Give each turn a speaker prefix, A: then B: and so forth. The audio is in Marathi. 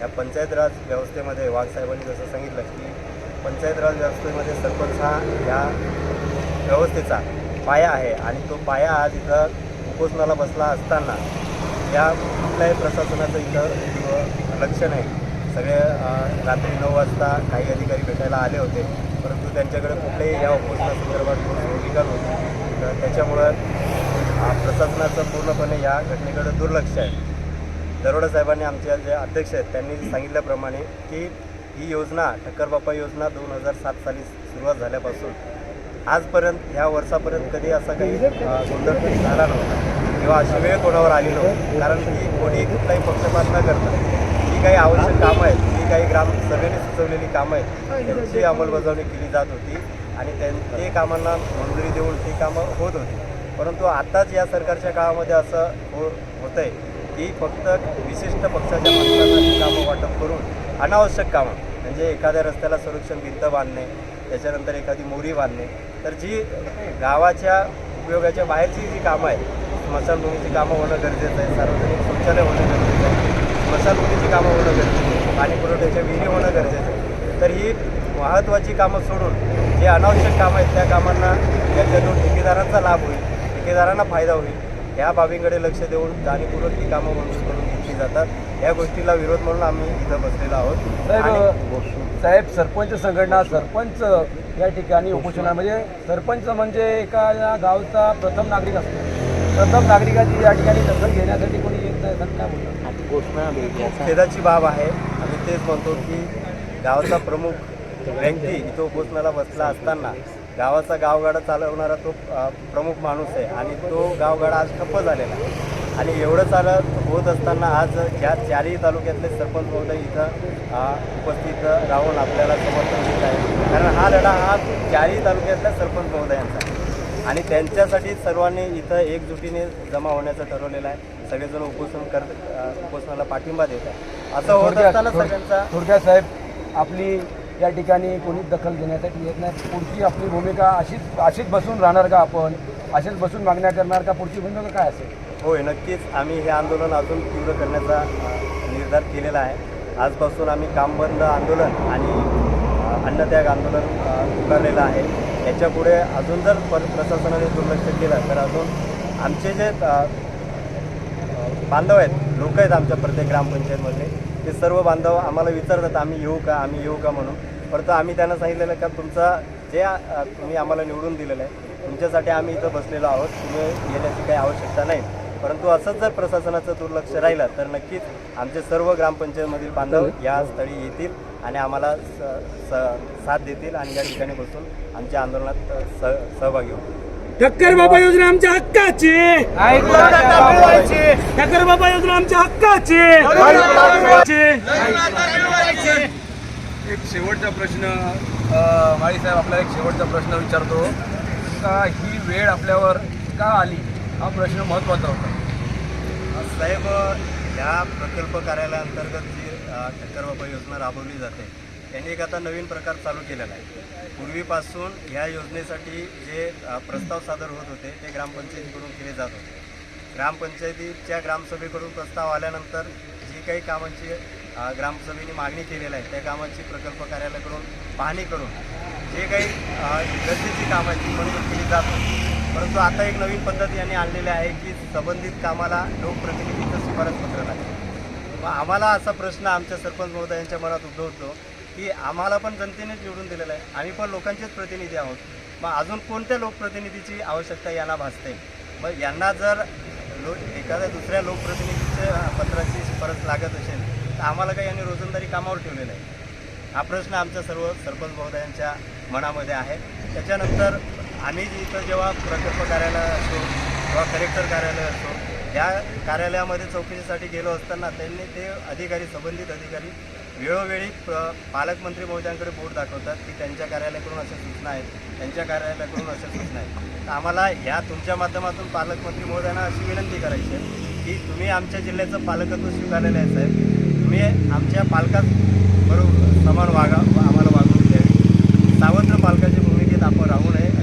A: या पंचायत राज व्यवस्थेमध्ये वाघसाहेबांनी जसं सांगितलं की पंचायत राज व्यवस्थेमध्ये सरपंच हा या व्यवस्थेचा पाया आहे आणि तो पाया आज इथं उपोषणाला बसला असताना या कुठल्याही प्रशासनाचं इथं लक्ष नाही. सगळे रात्री नऊ वाजता काही अधिकारी भेटायला आले होते. परंतु त्यांच्याकडे कुठलेही या उपोषणासंदर्भात कोणी भूमिका नव्हती तर त्याच्यामुळं प्रशासनाचं पूर्णपणे या घटनेकडे दुर्लक्ष आहे. दरोडा साहेबांनी आमचे जे अध्यक्ष आहेत त्यांनी सांगितल्याप्रमाणे की ही योजना ठक्करबापा योजना दोन हजार सात साली सुरुवात झाल्यापासून आजपर्यंत ह्या वर्षापर्यंत कधी असा काही गोंधळ झाला नव्हता. किंवा अशी वेळ कोणावर आली नव्हती. कारण की कोणी कुठलाही पक्षपात न करता जी काही आवश्यक कामं आहेत जी काही ग्रामसभेने सुचवलेली कामं आहेत त्यांची अंमलबजावणी केली जात होती. आणि त्यां ते कामांना मंजुरी देऊन ती कामं होत होती. परंतु आत्ताच या सरकारच्या काळामध्ये असं हो होतं आहे की फक्त विशिष्ट पक्षाच्या माणसांना कामं वाटप करून अनावश्यक कामं म्हणजे एखाद्या रस्त्याला संरक्षण भिंत बांधणे त्याच्यानंतर एखादी मोरी बांधणे तर जी गावाच्या उपयोगाच्या बाहेरची जी कामं आहेत स्मशानभूमीची कामं होणं गरजेचं आहे सार्वजनिक शौचालय होणं गरजेचं आहे स्मशानभूमीची कामं होणं गरजेचं आहे पाणी पुरवठ्याच्या विहिरी होणं गरजेचं आहे तर ही महत्त्वाची कामं सोडून जे अनावश्यक कामं आहेत त्या कामांना याच्यातून ठेकेदारांचा लाभ होईल ठेकेदारांना फायदा होईल या बाबींकडे लक्ष देऊन जाणीवपूर्वक ही कामं मंजूर करून घेतली जातात. या गोष्टीला विरोध म्हणून आम्ही इथं बसलेलो आहोत. आणि
B: साहेब सरपंच संघटना सरपंच या ठिकाणी उपोषणामध्ये सरपंच म्हणजे एका या गावचा प्रथम नागरिक असतो. प्रथम नागरिकाची या ठिकाणी दखल घेण्यासाठी कोणी येत नाही काय बोलतात?
A: खेदाची बाब आहे. आम्ही तेच म्हणतो की गावाचा प्रमुख व्यक्ती इथं उपोषणाला बसला असताना गावाचा गावगाडा चालवणारा तो प्रमुख माणूस आहे आणि तो गावगाडा आज ठप्प झालेला आहे. आणि एवढं चालत होत असताना आज या चारही तालुक्यातले सरपंच महोदय इथं उपस्थित राहून आपल्याला समर्थन देत आहे कारण हा लढा हा चारही तालुक्यातल्या सरपंच महोदयांचा आणि त्यांच्यासाठी सर्वांनी इथं एकजुटीने जमा होण्याचं ठरवलेलं आहे. सगळेजण उपोषण कर अ, उपोषणाला पाठिंबा देत आहे असं होत असताना सगळ्यांचा
B: थोडक्यात साहेब आपली या ठिकाणी कोणीच दखल घेण्यासाठी येत नाही. पुढची आपली भूमिका अशीच अशीच बसून राहणार का आपण? अशीच बसून मागण्या करणार का? पुढची भूमिका काय असेल?
A: होय नक्कीच. आम्ही हे आंदोलन अजून तीव्र करण्याचा निर्धार केलेला आहे. आजपासून आम्ही काम बंद आंदोलन आणि अन्नत्याग आंदोलन उभारलेलं आहे. याच्यापुढे अजून जर पर प्रशासनाने दुर्लक्ष केलं तर अजून आमचे जे बांधव आहेत लोक आहेत आमच्या प्रत्येक ग्रामपंचायतमध्ये ते सर्व बांधव आम्हाला विचारतात आम्ही येऊ का? आम्ही येऊ का? म्हणून. परंतु आम्ही त्यांना सांगितलेलं का तुमचा जे तुम्ही आम्हाला निवडून दिलेलं आहे तुमच्यासाठी आम्ही इथं बसलेलो आहोत. तुम्ही येण्याची काही आवश्यकता नाही. परंतु असंच जर प्रशासनाचं दुर्लक्ष राहिलं तर नक्कीच आमचे सर्व ग्रामपंचायतमधील बांधव या स्थळी येतील आणि आम्हाला स स- साथ देतील आणि या ठिकाणी बसून आमच्या आंदोलनात सह सहभागी होतील.
C: ठक्कर बाबा योजना आमच्या हक्काची. ठक्कर बाबा योजना आमच्या हक्काची.
B: एक शेवटचा प्रश्न माळी साहेब आपल्याला एक शेवटचा प्रश्न विचारतो. का ही वेळ आपल्यावर का आली? हा प्रश्न महत्त्वाचा होता.
A: साहेब ह्या प्रकल्प कार्यालयाअंतर्गत जी अ, ठक्करबाबा योजना राबवली जाते त्यांनी एक आता नवीन प्रकार चालू केलेला आहे. पूर्वीपासून ह्या योजनेसाठी जे प्रस्ताव सादर होत होते ते ग्रामपंचायतीकडून केले जात होते. ग्रामपंचायतीच्या ग्रामसभेकडून प्रस्ताव आल्यानंतर जी काही कामांची ग्रामसभेने मागणी केलेली आहे त्या कामाची प्रकल्प कार्यालयाकडून पाहणी करून जे काही गरजेची कामं आहेत ती मंजूर केली जात होती. परंतु आता एक नवीन पद्धत यांनी आणलेली आहे की संबंधित कामाला लोकप्रतिनिधीचं शिफारसपत्र लागतं मग आम्हाला असा प्रश्न आमच्या सरपंच महोदयांच्या मनात उद्भवतो की आम्हाला पण जनतेनेच निवडून दिलेलं आहे. आम्ही पण लोकांचेच प्रतिनिधी आहोत. मग अजून कोणत्या लोकप्रतिनिधीची आवश्यकता यांना भासते? मग यांना जर लो एखाद्या दुसऱ्या लोकप्रतिनिधीच्या पत्राची शिफारस लागत असेल तर आम्हाला काही यांनी रोजंदारी कामावर ठेवलेलं आहे. हा प्रश्न आमच्या सर्व सरपंच महोदयांच्या मनामध्ये आहे. त्याच्यानंतर आम्ही इथं जेव्हा प्रकल्प कार्यालय असतो किंवा कलेक्टर कार्यालय असतो या कार्यालयामध्ये चौकशीसाठी गेलो असताना त्यांनी ते अधिकारी संबंधित अधिकारी वेळोवेळी प- पालकमंत्री महोदयांकडे बोट दाखवतात की त्यांच्या कार्यालयाकडून अशा सूचना आहेत त्यांच्या कार्यालयाकडून अशा सूचना आहेत. तर आम्हाला ह्या तुमच्या माध्यमातून पालकमंत्री महोदयांना अशी विनंती करायची आहे की तुम्ही आमच्या जिल्ह्याचं पालकत्व स्वीकारलेलं आहे साहेब. तुम्ही आमच्या पालकात बरोबर समान वागा आम्हाला वागणूक द्यावी. सावत्र पालकाच्या भूमिकेत आपण राहू नये.